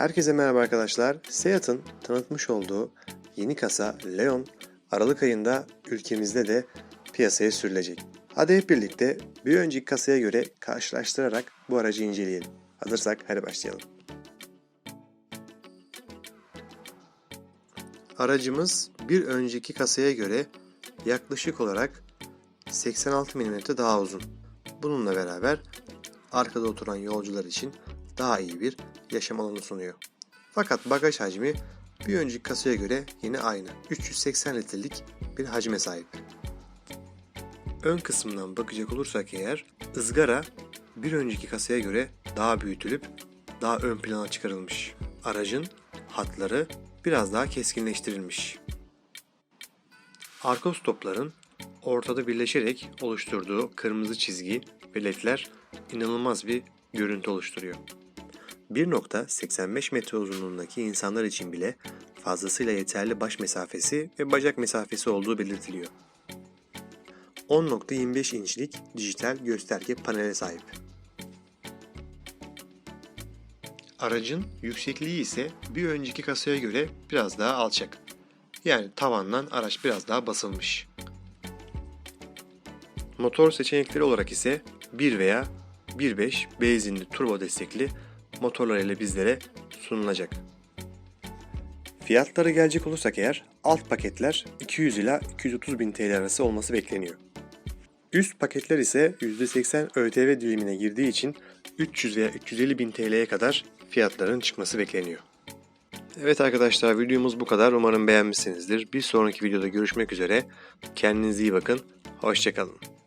Herkese merhaba arkadaşlar. Seat'ın tanıtmış olduğu yeni kasa Leon Aralık ayında ülkemizde de piyasaya sürülecek. Hadi hep birlikte bir önceki kasaya göre karşılaştırarak bu aracı inceleyelim. Hazırsak hadi başlayalım. Aracımız bir önceki kasaya göre yaklaşık olarak 86 mm daha uzun. Bununla beraber arkada oturan yolcular için daha iyi bir yaşam alanı sunuyor. Fakat bagaj hacmi bir önceki kasaya göre yine aynı. 380 litrelik bir hacme sahip. Ön kısmından bakacak olursak eğer ızgara bir önceki kasaya göre daha büyütülüp daha ön plana çıkarılmış. Aracın hatları biraz daha keskinleştirilmiş. Arka stopların ortada birleşerek oluşturduğu kırmızı çizgi ve ledler inanılmaz bir görüntü oluşturuyor. 1.85 metre uzunluğundaki insanlar için bile fazlasıyla yeterli baş mesafesi ve bacak mesafesi olduğu belirtiliyor. 10.25 inçlik dijital gösterge panele sahip. Aracın yüksekliği ise bir önceki kasaya göre biraz daha alçak. Yani tavandan araç biraz daha basılmış. Motor seçenekleri olarak ise 1 veya 1.5 benzinli turbo destekli motorlar ile bizlere sunulacak. Fiyatlara gelecek olursak eğer alt paketler 200 ila 230 bin TL arası olması bekleniyor. Üst paketler ise %80 ÖTV dilimine girdiği için 300 veya 350 bin TL'ye kadar fiyatların çıkması bekleniyor. Evet arkadaşlar videomuz bu kadar. Umarım beğenmişsinizdir. Bir sonraki videoda görüşmek üzere. Kendinize iyi bakın. Hoşçakalın.